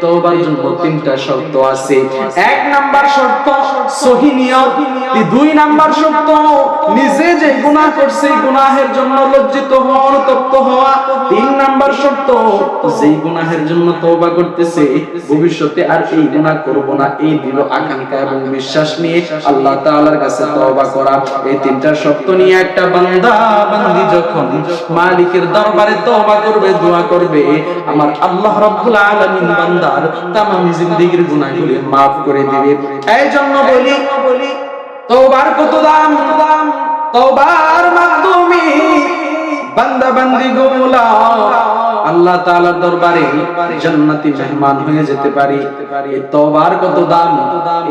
জন্য তিনটা শর্ত আছে। এক নাম্বার শর্ত, সহি নিয়ত। দুই নাম্বার শর্ত, নিজে যে গুনাহ করছে গুনাহের জন্য লজ্জিত হওয়া, অনুতপ্ত হওয়া। তিন নাম্বার শর্ত, যেই গুনাহের জন্য তওবা করতেছে, ভবিষ্যতে আর এই গুনাহ করব না। এই দৃঢ় আকাঙ্ক্ষা এবং বিশ্বাস নিয়ে আল্লাহ তাআলার কাছে তওবা করা। এই তিনটা শর্ত নিয়ে একটা বান্দা, বান্দি যখন মালিকের দরবারে তওবা করবে, দোয়া করবে, আমার আল্লাহ রাব্বুল আলামিন বান্দার তামাম জিন্দিগির গুনাহগুলি maaf করে দিবে। এই জন্য বলি, তওবার কত দাম? দাম তওবার মাধ্যমে বান্দা বান্দি গুলা আল্লাহ তাআলার দরবারে জান্নাতি মেহমান হয়ে যেতে পারি। এই তওবার কত দাম?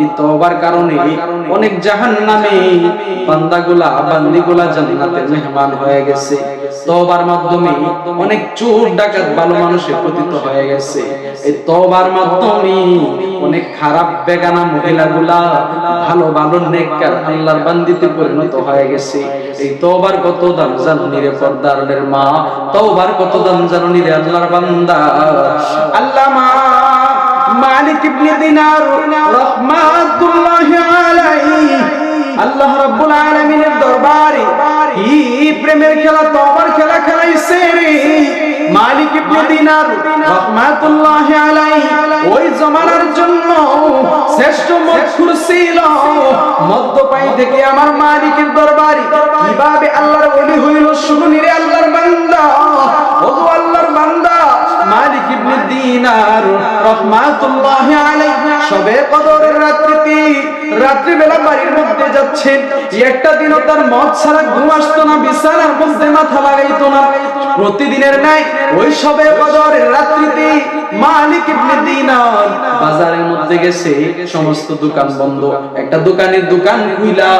এই তওবার কারণে অনেক জাহান্নামে বান্দাগুলা, বান্দিগুলা জান্নাতের মেহমান হয়ে গেছে। তওবার মাধ্যমে অনেক চোর, ডাকাত, ভালো মানুষের পতিত হয়ে গেছে। এই তওবার মাধ্যমে অনেক খারাপ বেগানা মহিলাগুলা, ভালো ভালো নেককার আল্লাহর বান্দিতে পরিণত হয়ে গেছে। এই তওবার কত দাম জানুনি রে পর্দারের মা তওবার কত দাম জানুনি আল্লাহর বান্দা। আল্লাহ মা মালিক ইবনে দিনার রাহমাতুল্লাহি আলাইহি। আল্লাহ রাব্বুল আলামিনের দরবারে কি প্রেমের খেলা, তওবার খেলা খেলাইছে রে। মালিক ইবনে দিনার রাহমাতুল্লাহি আলাইহি। ওই জমানার জন্য শ্রেষ্ঠ মজকুর ছিল। মদ্যপাই থেকে আমার মালিকের দরবারে কীভাবে আল্লাহর ওলি হইল, শুনুনি রে আল্লাহর বান্দা। ওগো দিনার রাহমাতুল্লাহি আলাইহি। সবে কদরের রাত্রিতে রাত্রি বেলা বাড়ির মধ্যে যাচ্ছেন। একটা দিনও তার মদ ছাড়া ঘুম আসতো না, বিছানার মধ্যে মাথা লাগাইতো না। প্রতিদিনের নাই ওই সবে কদরের রাত্রিতে মালিক ইবনে দিনার। বাজারের মধ্যে গেছে, সমস্ত দোকান বন্ধ। একটা দোকানের দোকান খুইলা,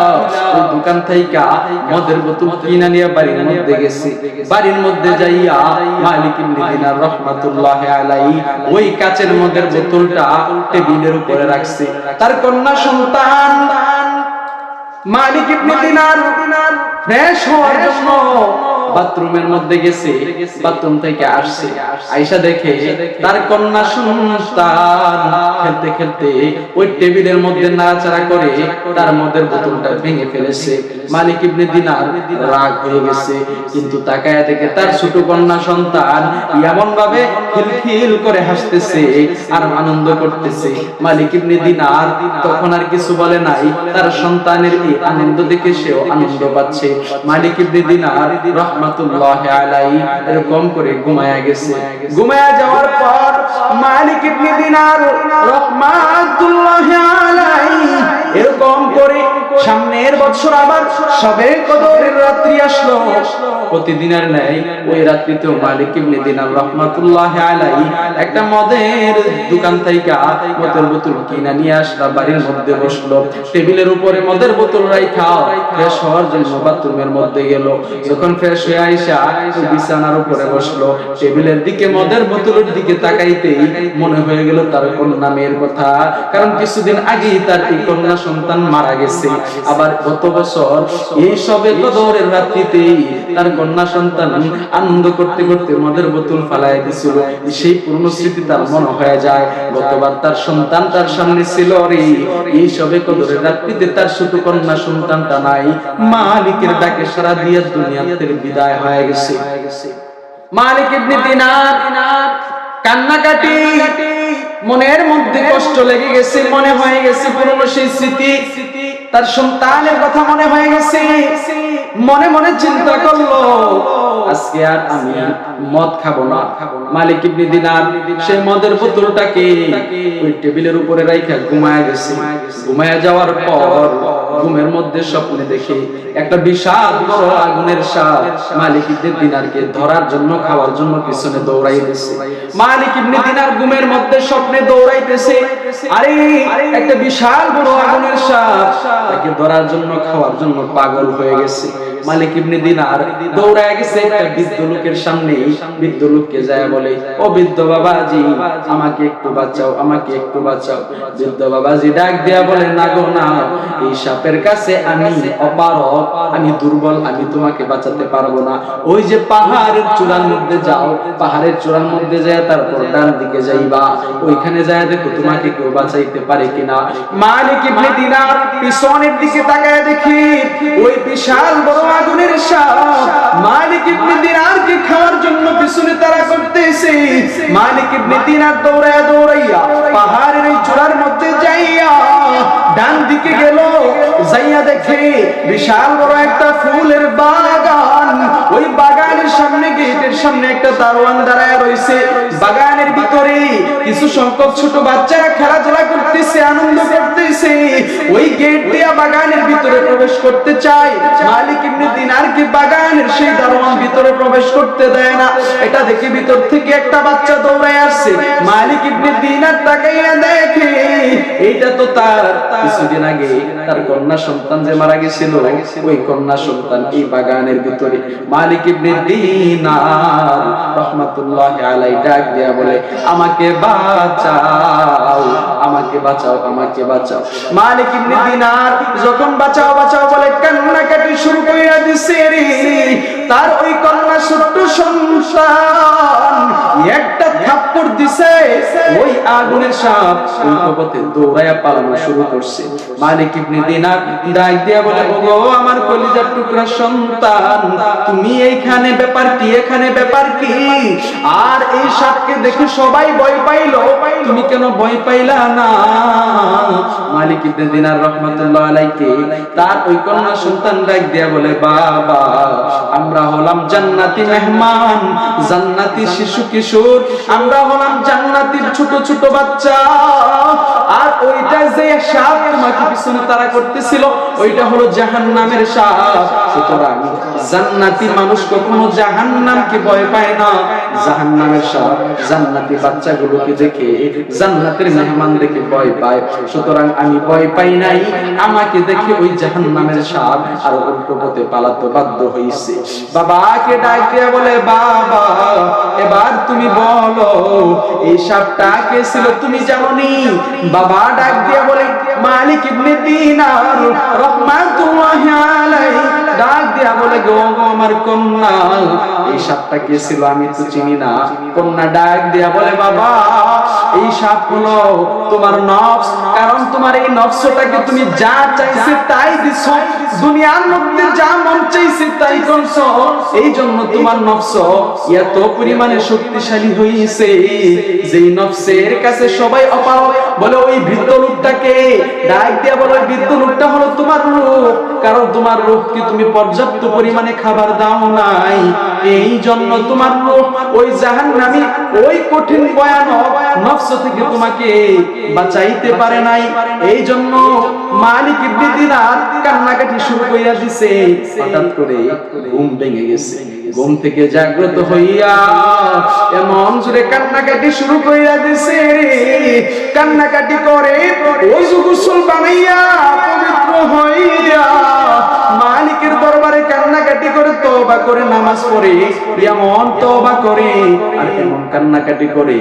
ওই দোকান থাইকা মদের বোতল কিনা নিয়ে বাড়ির মধ্যে গেছে। বাড়ির মধ্যে যাইয়া মালিক ইবনে দিনার রহমাতুল্লাহ আলাইহি ওই কাচের মদের বোতলটা টেবিলের উপরে রাখছে। তার কন্যা সন্তান মালিক ইবনে দিনার, ফ্রেশ হওয়ার জন্য বাথরুমের মধ্যে গেছে, বাথরুম থেকে আসছে। আয়সা দেখে তার কন্যা সন্তান খেলতে খেলতে ওই টেবিলের মধ্যে নাড়াচাড়া করে তার মদের বোতলটা ভেঙে ফেলেছে। মালিক ইবনে দিনার রাগ হয়ে গেছে, কিন্তু তাকায় দেখে তার ছোট কন্যা সন্তান এমন ভাবে খিলখিল করে হাসতেছে আর আনন্দ করতেছে। মালিক ইবনে দিনার তখন আর কিছু বলে নাই, তার সন্তানের এই আনন্দ দেখে সেও আনন্দ পাচ্ছে। মালিক ইবনে দিনার রহমাতুল্লাহ আলাই এরকম করে ঘুমায়া গেছে। ঘুমায়া যাওয়ার পর মালিক ইবনে দিনার রহমাতুল্লাহ আলাই এরকম করে সামনের বছর আবার সবে কদরের রাত্রি আসলো। প্রতিদিনের ন্যায়, ওই রাত্রিতেও মালিক ইবনে দিনার রহমাতুল্লাহ আলাইহি একটা মদের দোকান থেকে মদের বোতল নিয়ে আসলা, বাড়ির মধ্যে বসল। টেবিলের উপরে মদের বোতল রাইখা, ফ্রেশ হওয়ার জন্য বাথরুমের মধ্যে গেল। যখন ফ্রেশ হয়ে আইসা বিছানার উপরে বসল, টেবিলের দিকে মদের বোতলের দিকে তাকাইতেই মনে হয়ে গেল তার কন্যা মেয়ের কথা। কারণ কিছুদিন আগেই তার এই কন্যা সন্তান মারা গেছে। আবার গত বছর এই সবে রাত্রিতেই তার কন্যা সন্তান আনন্দ করতে করতে মদের বোতল ফালাই দিছিল। সেই পুরনো স্মৃতি তার মনে হয়ে যায়। গতবার তার সন্তান তার সামনে ছিল রে। এই সবে কদরের রাত্রিতে তার ছোট কন্যা সন্তানটা নাই। মালিকের ডাকে সারা দিয়ে দুনিয়াতে বিদায় হয়ে গেছে। মালিক ইবনে কান্নাকাটি মনের মধ্যে কষ্ট লেগে গেছে, মনে হয়ে গেছে পুরনো সেই স্মৃতি। তার সন্তানের কথা মনে হয়ে গেছে। মনে মনে চিন্তা করল, আজকে আর আমি মদ খাব না। মালিক ইবনে দিনার, সেই মদের বোতলটাকে ওই টেবিলের উপরে রাইখা ঘুমায় গেছে। ঘুমায় যাওয়ার পর ঘুমের মধ্যে স্বপ্নে দেখে একটা বিশাল বড় আগুনের সাপ মালিক ইবনে দিনারকে ধরার জন্য, খাওয়ার জন্য পিছনে দৌড়াইতেছে মালিক ইবনে দিনার ঘুমের মধ্যে স্বপ্নে দৌড়াইতেছে, আরে, একটা বিশাল বড় আগুনের সাপ তাকে ধরার জন্য খাওয়ার জন্য পাগল হয়ে গেছে। মালিক ইবনে দিনার দৌড়ায় গেছে একটা বৃদ্ধ লোকের সামনে বৃদ্ধ লোককে যায় বলে, ও বৃদ্ধ বাবাজি, আমাকে একটু বাঁচাও, আমাকে একটু বাঁচাও। বৃদ্ধ বাবাজি ডাক দেয়া বলে, না গো, না। এই সাপের কাছে আমি অপারগ, আমি দুর্বল, আমি তোমাকে বাঁচাতে পারব না। ওই যে পাহাড়ের চূড়ার মধ্যে যাও, পাহাড়ের চূড়ার মধ্যে যায়, তারপর ডান দিকে যাইবা। ওইখানে যায় দেখো তোমাকে কেউ বাঁচাইতে পারে কিনা। মালিক ইবনে দিনার পিছনের দিকে তাকায় দেখি, ওই বিশাল বড় আগুনের সাপ। মালিক ইবনে দিনারকে খাওয়ার জন্য পিছনে তারা করতেছে। মালিক ইবনে দিনার দৌড়ায় দৌড়াইয়া পাহাড়ের এই চূড়ার মধ্যে যাইয়া ডান দিকে গেল যাইয়া দেখে বিশাল বড় একটা ফুলের বাগান। ওই বাগানের সামনে, গেটের সামনে একটা দারোয়ান দাঁড়ায় রয়েছে। বাগানের ভিতরে কিছু সংখ্যক ছোট বাচ্চারা খেলাধুলা করতেছে, আনন্দ করতেছে। ওই গেট দিয়া বাগানের ভিতরে প্রবেশ করতে চায়। মালিক ইবনে দিনার কি বাগানের সেই দারোয়ান ভিতরে প্রবেশ করতে দেয় না? এটা দেখে ভিতর থেকে একটা বাচ্চা দৌড়ায় আসছে। মালিক ইবনে দিনার তাকাইয়া দেখে এইটা তো তার। কিছুদিন আগে তার কন্যা সন্তান যে মারা গেছিল, ওই কন্যা সন্তান এই বাগানের ভিতরে মালিক ইবনে দিনার রহমাতুল্লাহ আলাই ডাক দিয়া বলে, আমাকে বাঁচাও। আমাকে বাঁচাও আমাকে বাঁচাও। মালিক ইবনে দিনার যখন বাঁচাও বাঁচাও বলে কান্নাকাটি শুরু কইরা দিছে রে। তার ওই কন্যা ছোট্ট সন্তান একটা থাপ্পড় দিছে। ওই আগুনের সাপ উল্টো পথে দৌড়ায়া পালানো শুরু করছে। মালিক ইবনে দিনার ডাক দিয়া বলে, ওগো, আমার কলিজার টুকরা সন্তান, তুমি এইখানে ব্যাপার কি, এখানে ব্যাপার কি? আর এই সাপকে দেখে সবাই ভয় পাইলো। তুমি কেন ভয় পাইলা তারা করতেছিল, ওইটা হলো জাহান্নামের সাপ। সুতরাং জান্নাতি মানুষ কখনো জাহান্নামকে ভয় পায় না। জাহান্নামের সাপ জান্নাতি বাচ্চাগুলোকে দেখে জান্নাতের মেহমান দেখে ভয় পায়। সুতরাং আমি ভয় পাই নাই। আমাকে দেখে ওই জাহান্নামের সাপ আর উল্টো পথে পালাতে বাধ্য হইছে। বাবাকে ডাক দিয়ে বলে, বাবা, এবার তুমি বলো, এই সাপটা কে ছিল তুমি জানোনি? বাবা ডাক দিয়ে বলে, মালিক ইবনে দিনার রহমাতুল্লাহি আলাইহি ডাক দিয়া বলে, গো গো, আমার কন্যা, এই সাপটা কে ছিল আমি তো চিনি না। কন্যা ডাক দিয়া বলে, বাবা, এই সাপ হলো তোমার নফস, কারণ তোমার এই নফসটাকে তুমি যা চাইছে তাই দিছো। দুনিয়ার মধ্যে যা মন চাইছে তাই করছ। এই জন্য তোমার নফস এত পরিমাণে শক্তিশালী হইছে যেই নফসের কাছে সবাই অপারক বলে, ওই বৃদ্ধ লোকটাকে ডাক দিয়া বলে বৃদ্ধ লোকটা হলো তোমার রূপ। কারণ তোমার রূপকে তুমি পর্যাপ্ত পরিমাণে খাবার দাও নাই। এই জন্য তোমার রূপ ওই জাহান্নামী, ওই কঠিন, ভয়ানক নফস থেকে তোমাকে বাঁচাইতে পারে নাই। এই জন্য মালিক ইবনে দিনার কান্নাকাটি শুরু কইরা দিছে, হঠাৎ করে ঘুম ভেঙে গেছে। ঘুম থেকে জাগ্রত হইয়া এমন জোরে কান্নাকাটি শুরু কইরা দিছে রে। কান্নাকাটি করে, ওযু গোসল বানাইয়া তওবা করে নামাজ পড়ে, এমন তওবা করে, আর এমন কান্নাকাটি করে।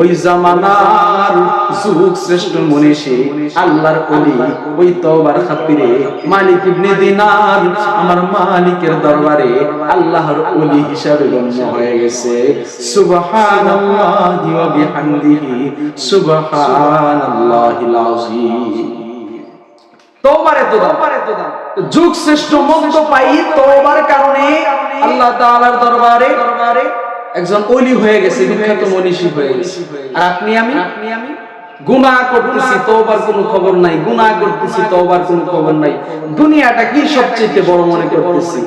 ওই জামানার যুগ শ্রেষ্ঠ মনীষী, আল্লাহর ওলি, ওই তওবার খাতিরে মালিক ইবনে দিনার, আমার মালিকের দরবারে আল্লাহর ওলি হিসাবে গণ্য হয়ে গেছে। সুবহানাল্লাহি ওয়া বিহামদিহি, সুবহানাল্লাহিল আযীম। তোবারে তো দাও। যুগ শ্রেষ্ঠ মন্ত্র পাই তোবার কারণে আল্লাহ তাআলার দরবারে একজন ওলি হয়ে গেছে বিখ্যাত মনীষী হয়ে গেছে। আর আপনি আমি? আপনি আমি? গুনাহ করতেছি কোনো খবর নাই। গুনাহ করতেছি কোনো খবর নাই। দুনিয়াটা কি সবচেয়ে বড় মনে করতেছি?